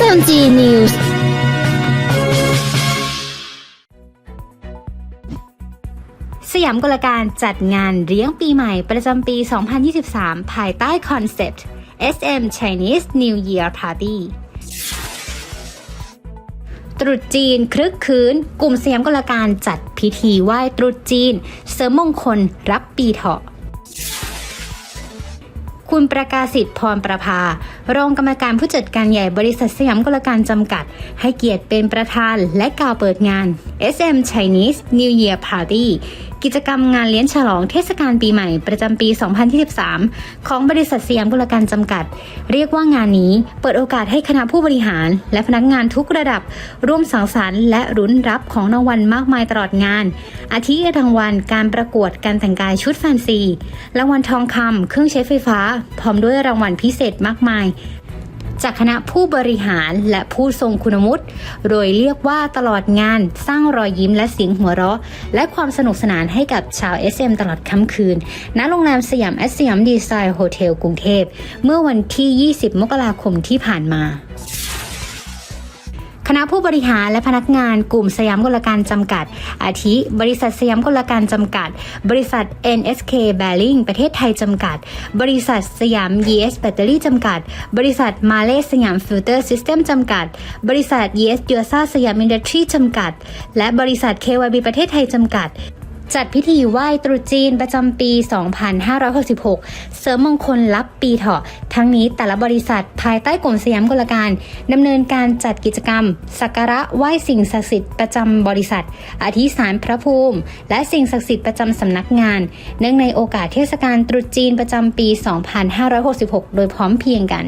SMG News สยามกลการจัดงานเลี้ยงปีใหม่ประจำปี 2023 ภายใต้คอนเซปต์ SM Chinese New Year Party ตรุษจีนครึกคืน กลุ่มสยามกลการจัดพิธีไหว้ตรุษจีน เสริมมงคลรับปีเถาะ คุณประกาศิทธิ์พรประภารองกรรมการผู้จัดการใหญ่บริษัทสยามกลการจำกัด ให้เกียรติเป็นประธานและกล่าวเปิดงาน SM Chinese New Year Party กิจกรรมงานเลี้ยงฉลองเทศกาลปีใหม่ประจำปี 2023 ของบริษัทสยามกลการจำกัด เรียกว่างานนี้เปิดโอกาสให้คณะผู้บริหาร และพนักงานทุกระดับ ร่วมสังสรรค์และรุ้นรับของรางวัลมากมายตลอดงาน อาทิรางวัลการประกวดการแต่งกายชุดแฟนซีรางวัลทองคำเครื่องใช้ไฟฟ้า พร้อมด้วยรางวัลพิเศษมากมาย จากคณะผู้บริหารและผู้ทรงคุณวุฒิโดยเรียกว่าตลอดงานสร้างรอยยิ้มและเสียงหัวเราะ และความสนุกสนานให้กับชาว SM ตลอดค่ำคืน ณโรงแรมสยามแอสยามดีไซน์โฮเทลกรุงเทพ เมื่อวันที่ 20 มกราคมที่ผ่านมา คณะผู้บริหารและพนักงานกลุ่มสยามกลการจำกัด อาทิ บริษัทสยามกลการจำกัด บริษัท NSK Bearing ประเทศไทยจำกัด บริษัทสยาม ES Battery จำกัด บริษัทมาเลสยามฟิลเตอร์ซิสเต็มจำกัด บริษัท ES เ u ซ่าสยามอินดัสทรีจำกัด และบริษัท KYB ประเทศไทยจำกัด จัดพิธีไหว้ตรุษจีนประจำปี 2566 เสริมมงคลรับปีเถาะ ทั้งนี้แต่ละบริษัทภายใต้กลุ่มสยามกลการดำเนินการจัดกิจกรรม สักการะไหว้สิ่งศักดิ์สิทธิ์ประจำบริษัทอาทิสารพระภูมิ และสิ่งศักดิ์สิทธิ์ประจำสำนักงาน เนื่องในโอกาสเทศกาลตรุษจีนประจำปี 2566 โดยพร้อมเพียงกัน